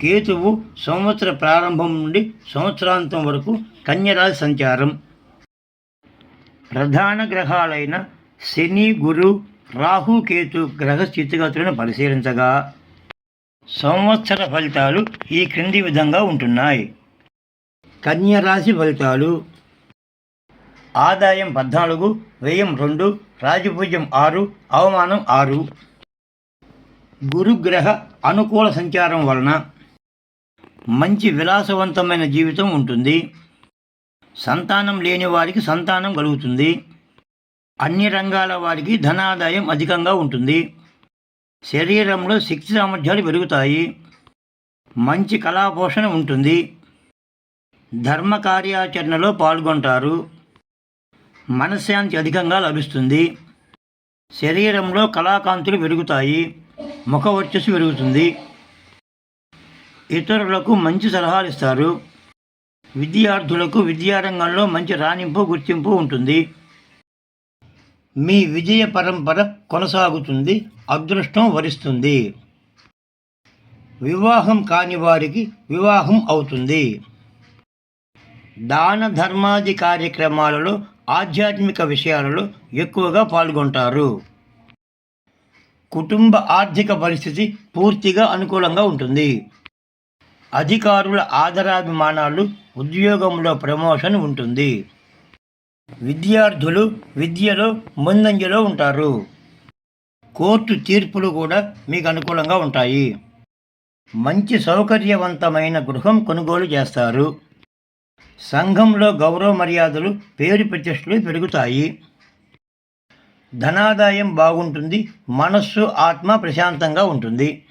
కేతువు సంవత్సర ప్రారంభం నుండి సంవత్సరాంతం వరకు కన్యరాశి సంచారం. ప్రధాన గ్రహాలైన శని గురు రాహు కేతు గ్రహ స్థితిగతులను పరిశీలించగా సంవత్సర ఫలితాలు ఈ క్రింది విధంగా ఉంటున్నాయి. కన్యరాశి ఫలితాలు ఆదాయం పద్నాలుగు వ్యయం రెండు రాజపూజ్యం ఆరు అవమానం ఆరు. గురుగ్రహ అనుకూల సంచారం వలన మంచి విలాసవంతమైన జీవితం ఉంటుంది. సంతానం లేని వారికి సంతానం కలుగుతుంది. అన్ని రంగాల వారికి ధనాదాయం అధికంగా ఉంటుంది. శరీరంలో శక్తి సామర్థ్యాలు పెరుగుతాయి. మంచి కళాపోషణ ఉంటుంది. ధర్మ కార్యాచరణలో పాల్గొంటారు. మనశ్శాంతి అధికంగా లభిస్తుంది. శరీరంలో కళాకాంతులు పెరుగుతాయి. ముఖ వర్చస్సు పెరుగుతుంది. ఇతరులకు మంచి సలహాలు ఇస్తారు. విద్యార్థులకు విద్యారంగంలో మంచి రాణింపు గుర్తింపు ఉంటుంది. మీ విజయ పరంపర కొనసాగుతుంది అదృష్టం వరిస్తుంది. వివాహం కాని వారికి వివాహం అవుతుంది. దాన ధర్మాది కార్యక్రమాలలో ఆధ్యాత్మిక విషయాలలో ఎక్కువగా పాల్గొంటారు. కుటుంబ ఆర్థిక పరిస్థితి పూర్తిగా అనుకూలంగా ఉంటుంది. అధికారుల ఆదరాభిమానాలు ఉద్యోగంలో ప్రమోషన్ ఉంటుంది. విద్యార్థులు విద్యలో ముందంజలో ఉంటారు. కోర్టు తీర్పులు కూడా మీకు అనుకూలంగా ఉంటాయి. మంచి సౌకర్యవంతమైన గృహం కొనుగోలు చేస్తారు. సంఘంలో గౌరవ మర్యాదలు పేరు ప్రతిష్టలు పెరుగుతాయి. ధనాదాయం బాగుంటుంది మనస్సు ఆత్మ ప్రశాంతంగా ఉంటుంది.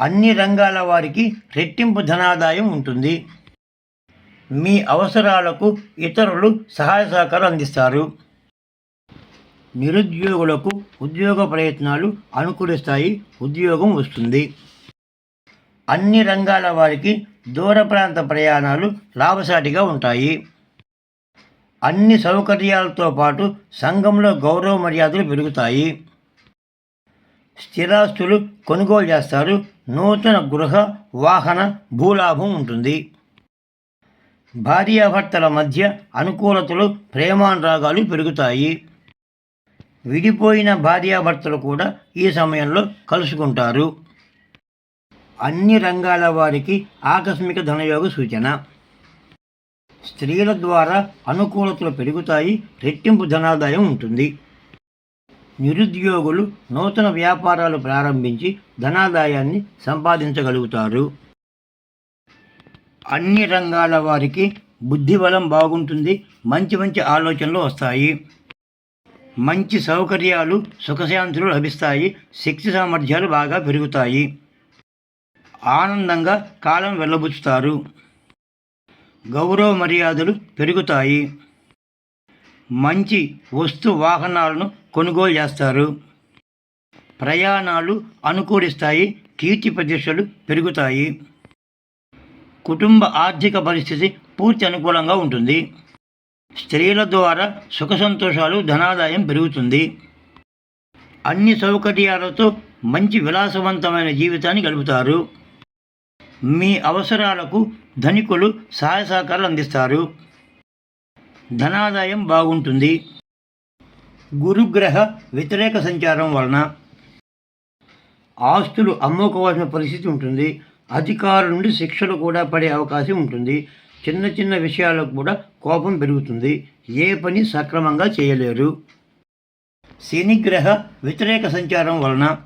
అన్ని రంగాల వారికి రెట్టింపు ధనాదాయం ఉంటుంది. మీ అవసరాలకు ఇతరులు సహాయ సహకారం అందిస్తారు. నిరుద్యోగులకు ఉద్యోగ ప్రయత్నాలు అనుకూలిస్తాయి ఉద్యోగం వస్తుంది. అన్ని రంగాల వారికి దూర ప్రాంత ప్రయాణాలు లాభసాటిగా ఉంటాయి. అన్ని సౌకర్యాలతో పాటు సంఘంలో గౌరవ మర్యాదలు పెరుగుతాయి. స్థిరాస్తులు కొనుగోలు చేస్తారు. నూతన గృహ వాహన భూలాభం ఉంటుంది. భార్యాభర్తల మధ్య అనుకూలతలు ప్రేమానురాగాలు పెరుగుతాయి. విడిపోయిన భార్యాభర్తలు కూడా ఈ సమయంలో కలుసుకుంటారు. అన్ని రంగాల వారికి ఆకస్మిక ధనయోగ సూచన. స్త్రీల ద్వారా అనుకూలతలు పెరుగుతాయి రెట్టింపు ధనాదాయం ఉంటుంది. నిరుద్యోగులు నూతన వ్యాపారాలు ప్రారంభించి ధనాదాయాన్ని సంపాదించగలుగుతారు. అన్ని రంగాల వారికి బుద్ధిబలం బాగుంటుంది మంచి మంచి ఆలోచనలు వస్తాయి. మంచి సౌకర్యాలు సుఖశాంతులు లభిస్తాయి శక్తి సామర్థ్యాలు బాగా పెరుగుతాయి. ఆనందంగా కాలం వెళ్ళబుచ్చుతారు గౌరవ మర్యాదలు పెరుగుతాయి. మంచి వస్తు వాహనాలను కొనుగోలు చేస్తారు. ప్రయాణాలు అనుకూలిస్తాయి కీర్తి ప్రతిష్టలు పెరుగుతాయి. కుటుంబ ఆర్థిక పరిస్థితి పూర్తి అనుకూలంగా ఉంటుంది. స్త్రీల ద్వారా సుఖ సంతోషాలు ధనాదాయం పెరుగుతుంది. అన్ని సౌకర్యాలతో మంచి విలాసవంతమైన జీవితాన్ని గడుపుతారు. మీ అవసరాలకు ధనికులు సహాయ సహకారాలు అందిస్తారు. ధనాదాయం బాగుంటుంది. గురుగ్రహ వ్యతిరేక సంచారం వలన ఆస్తులు అమ్ముకోవాల్సిన పరిస్థితి ఉంటుంది. అధికారుల నుండి శిక్షలు కూడా పడే అవకాశం ఉంటుంది. చిన్న చిన్న విషయాలకు కూడా కోపం పెరుగుతుంది. ఏ పని సక్రమంగా చేయలేరు. శనిగ్రహ వ్యతిరేక సంచారం వలన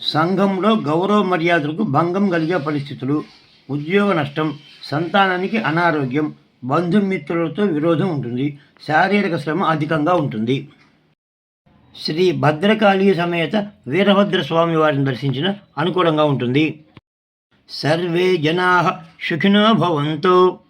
సంఘంలో గౌరవ మర్యాదలకు భంగం కలిగే పరిస్థితులు ఉద్యోగ నష్టం సంతానానికి అనారోగ్యం బంధుమిత్రులతో విరోధం ఉంటుంది. శారీరక శ్రమ అధికంగా ఉంటుంది. శ్రీ భద్రకాళి సమేత వీరభద్ర స్వామి వారిని దర్శించిన అనుకూలంగా ఉంటుంది. సర్వే జనా సుఖినో భవంతో.